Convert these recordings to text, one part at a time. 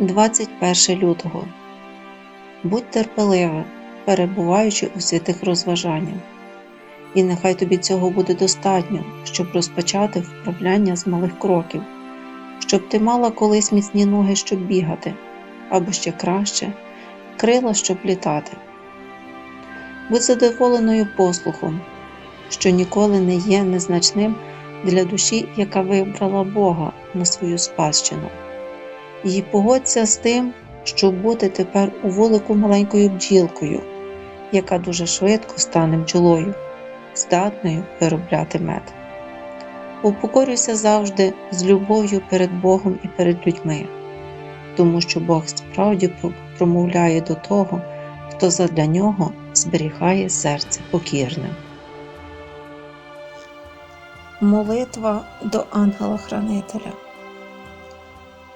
21 лютого. Будь терпеливим, перебуваючи у святих розважаннях. І нехай тобі цього буде достатньо, щоб розпочати вправляння з малих кроків, щоб ти мала колись міцні ноги, щоб бігати, або ще краще крила, щоб літати. Будь задоволеною послухом, що ніколи не є незначним для душі, яка вибрала Бога на свою спадщину. І погодься з тим, щоб бути тепер у вулику маленькою бджілкою, яка дуже швидко стане бджолою, здатною виробляти мед. Упокорюйся завжди з любов'ю перед Богом і перед людьми, тому що Бог справді промовляє до того, хто задля нього зберігає серце покірним. Молитва до ангела-хранителя.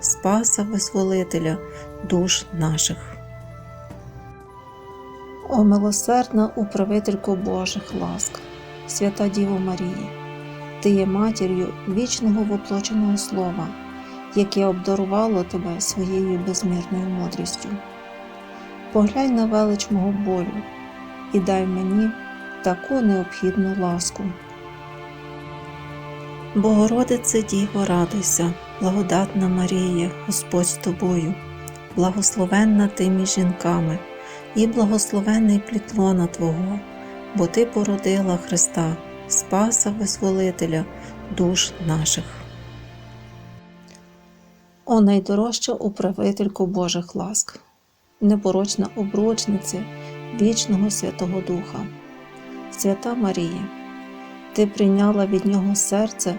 Спаса Визволителя душ наших. О милосердна управителько Божих ласк, свята Діво Марія, Ти є матір'ю вічного воплоченого Слова, яке обдарувало тебе своєю безмірною мудрістю. Поглянь на велич мого болю і дай мені таку необхідну ласку. Богородице Діво, радуйся, благодатна Марія, Господь з тобою, благословенна ти між жінками, і благословенний плід лона Твого, бо Ти породила Христа, Спаса Визволителя душ наших. О найдорожча управителько Божих ласк, непорочна обручниця вічного Святого Духа, Свята Марія, Ти прийняла від Нього серце,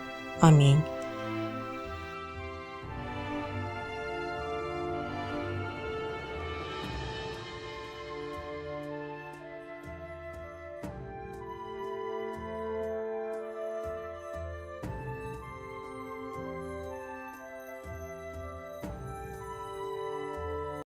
Амінь.